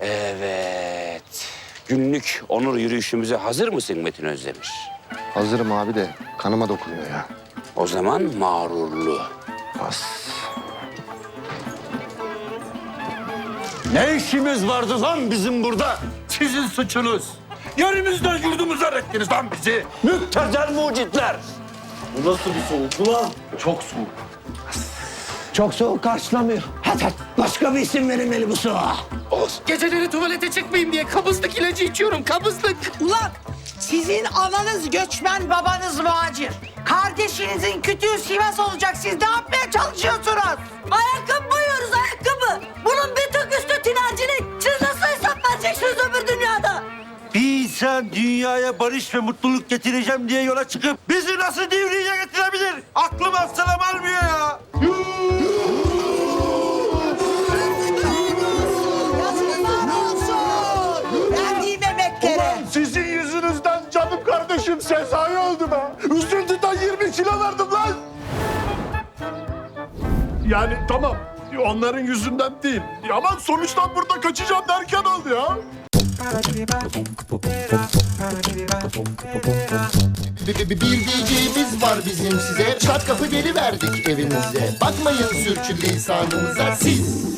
Evet. Günlük onur yürüyüşümüze hazır mısın Metin Özdemir? Hazırım abi de kanıma dokunuyor ya. O zaman mağrurlu. Bas. Ne işimiz vardı lan bizim burada? Sizin suçunuz. Yerimizden yurdumuza reddiniz lan bizi. Müptezel mucitler. Bu nasıl bir soğuk ulan? Çok soğuk. Çok soğuk karşılamıyor. Hadi hadi. Başka bir isim verilmeli bu soğuğa. Geceleri tuvalete çıkmayayım diye kabızlık ilacı içiyorum kabızlık. Ulan sizin ananız göçmen, babanız muhacir. Kardeşinizin kütüğü Sivas olacak. Siz ne yapmaya çalışıyorsunuz? Ayakkabı boyuyoruz, ayakkabı. Bunun bir tık üstü tinercilik. Siz nasıl hesap vereceksiniz öbür dünyada? Bir insan dünyaya barış ve mutluluk getireceğim diye yola çıkıp bizi nasıl divriye getirebilir? Aklım hafsalam almıyor kardeşim Sezai oldu be. Üzüntüden 20 kilo verdim lan. Yani tamam onların yüzünden değil. Ama sonuçtan burada kaçacağım derken oldu ya. Bir, diyeceğimiz var bizim size. Çat kapı geliverdik evinize. Bakmayın sürçülisanımıza siz.